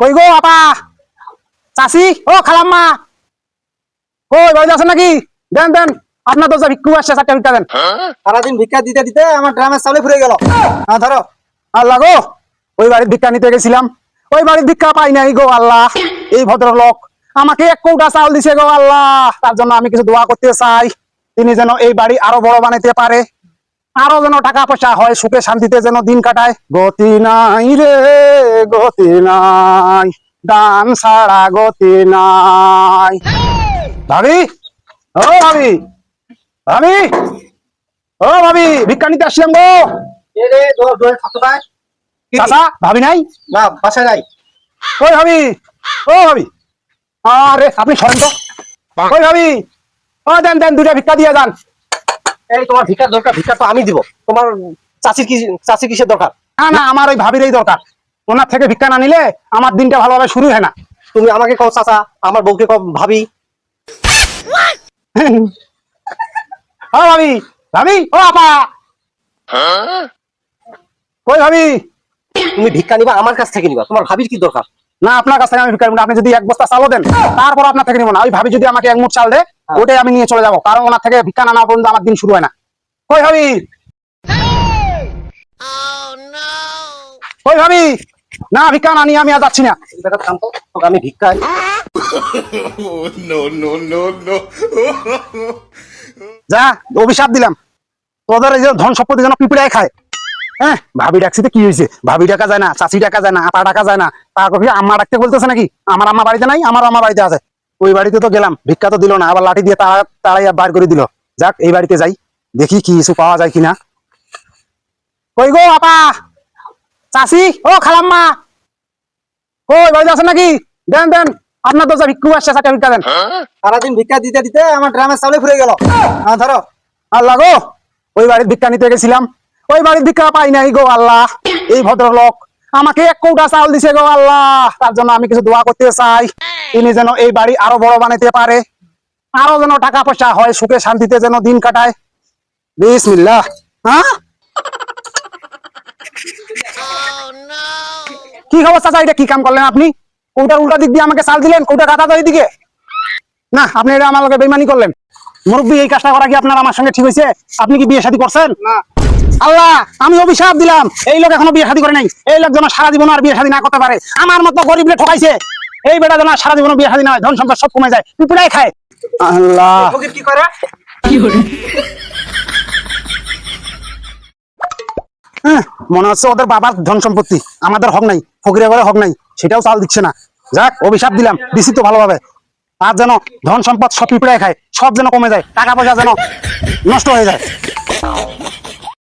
কই গো আপা? চাচি? ও খালাম্মা। কই বাড়িতে আছেন নাকি? দেন দেন। আপনার যা ভিক্ষু আসছে চারটা ভিক্ষা দেন। সারাদিন ভিক্ষা দিতে দিতে আমার ড্রামের চালে ফুরে গেল। হ্যাঁ ধরো। আল্লাহ গো ওই বাড়ির ভিক্ষা নিতে গেছিলাম। ওই বাড়ির ভিক্ষা পাই নাই গো আল্লাহ। এই ভদ্রলোক আমাকে এক কৌটা চাল দিছে গো আল্লাহ। তার জন্য আমি কিছু দোয়া করতে চাই। তিনি যেন এই বাড়ি আরও বড় বানাইতে পারে। আরও যেন টাকা পয়সা হয় সুখে শান্তিতে যেন দিন কাটায়। গতি নাই রে গতি নাই। দান ছাড়া গতি নাই। ভাবি? ও ভাবি। ভাবি? ও ভাবি ভিক্ষা নিতে আসছিলাম গো? চাচা ভাবি নাই? না বাসায় নাই। ওই ভাবি? ও ভাবি। আরে আপনি সরেন তো। ওই ভাবি? ও দেন দেন দুটা ভিক্ষা দিয়ে যান। এই তোমার ভিক্ষার দরকার ভিক্ষা তো আমি দিব। তোমার চাচির কি চাচির কিসের দরকার? না না আমার ওই ভাবিরই দরকার। ওনার থেকে ভিক্ষা না নিলে আমার দিনটা ভালোভাবে শুরু হয় না। তুমি আমাকে কও চাচা আমার বউকে কও ভাবি। ও ভাবি ভাবি ও আপা। ওই ভাবি? তুমি ভিক্ষা নিবা আমার কাছ থেকে নিবা তোমার ভাবির কি দরকার? না আপনার কাছ থেকে আমি ভিক্ষা নিবো না। আপনি যদি এক বস্তা চালও দেন তারপর আপনার থেকে নিবো না। ওই ভাবি যদি আমাকে এক মুঠ চাল দেয় ওটাই আমি নিয়ে চলে যাব। কারণ ওনার থেকে ভিক্ষা না নেওয়া পর্যন্ত আমার দিন শুরু হয় না। কই ভাবি? ওই ভাবি? না ভিক্ষা না নিয়ে আমি আর যাচ্ছি না। আমি ভিক্ষা. যা অভিশাপ দিলাম। তোদের এই যে ধন সম্পত্তি যেন পিঁপড়ায় খায়। হ্যাঁ ভাবি ডাকছি তো কি হয়েছে? ভাবি ডাকা যায় না চাচি ডাকা যায় না আপা ডাকা যায় না। তারপর আম্মা ডাকতে বলতেছে নাকি? আমার আম্মা বাড়িতে নাই আমার আম্মা বাড়িতে আছে। ওই বাড়িতে তো গেলাম, ভিক্ষা তো দিল না, আবার লাঠি দিয়ে তাড়া তাড়াইয়া বার করে দিল। যাক, এই বাড়িতে যাই, দেখি কি কিছু পাওয়া যায় কিনা। কই গো আপা? চাচি ও খালাম্মা। কই, বাড়িতে আছেন নাকি? দেন দেন, আপনার যা ভিক্ষু আসছে, চারটা ভিক্ষা দেন। সারাদিন ভিক্ষা দিতে দিতে আমার ড্রামের চালে ফুরে গেল। ধরো। আল্লাহ গো, ওই বাড়ির ভিক্ষা নিতে গেছিলাম। ওই বাড়ির ভিক্ষা পাই নাই গো, আল্লাহ। এই ভদ্রলোক। আমাকে এক কৌটা চাল দিছে গো আল্লাহ, তার জন্য আমি কিছু দোয়া করতে চাই। তিনি যেন এই বাড়ি আরও বড় বানাইতে পারে, আরও যেন টাকা পয়সা হয়, সুখে শান্তিতে যেন দিন কাটায়। বিসমিল্লাহ। হ্যাঁ? কি খবর চাচা, এটা কি কাম করলেন আপনি? কোনটার উল্টা দিক দিয়ে আমাকে চাল দিলেন কোনটা কাটা তো দিকে না, আপনি এটা আমার লগে বেমানি করলেন। মুরব্বী, এই কাজটা করা কি আপনার আমার সঙ্গে ঠিক হয়েছে? আপনি কি বিয়ে শাদী করছেন? না। আল্লাহ আমি অভিশাপ দিলাম। এই লোক এখনও বিয়ে শাদী করে নাই। এই লোক যেন সারা জীবন আর বিয়ে শাদী না করতে পারে। আমার মতো গরিব ঠকাইছে। এই বেটা যেন সারা জীবন বিয়ে শাদী না হয় ধন সম্পদ সব কমে যায়। পিঁপড়াই খায়? আল্লাহ। কি করে? হ্যাঁ, মনে হচ্ছে ওদের বাবার ধন সম্পত্তি। আমাদের হক নাই ফকিরের ঘরে হক নাই সেটাও চাল দিচ্ছে না। যাক অভিশাপ দিলাম দিছি তো ভালোভাবে। আর যেন ধন সম্পদ সব পিঁপড়ায় খায় সব যেন কমে যায় টাকা পয়সা যেন নষ্ট হয়ে যায়।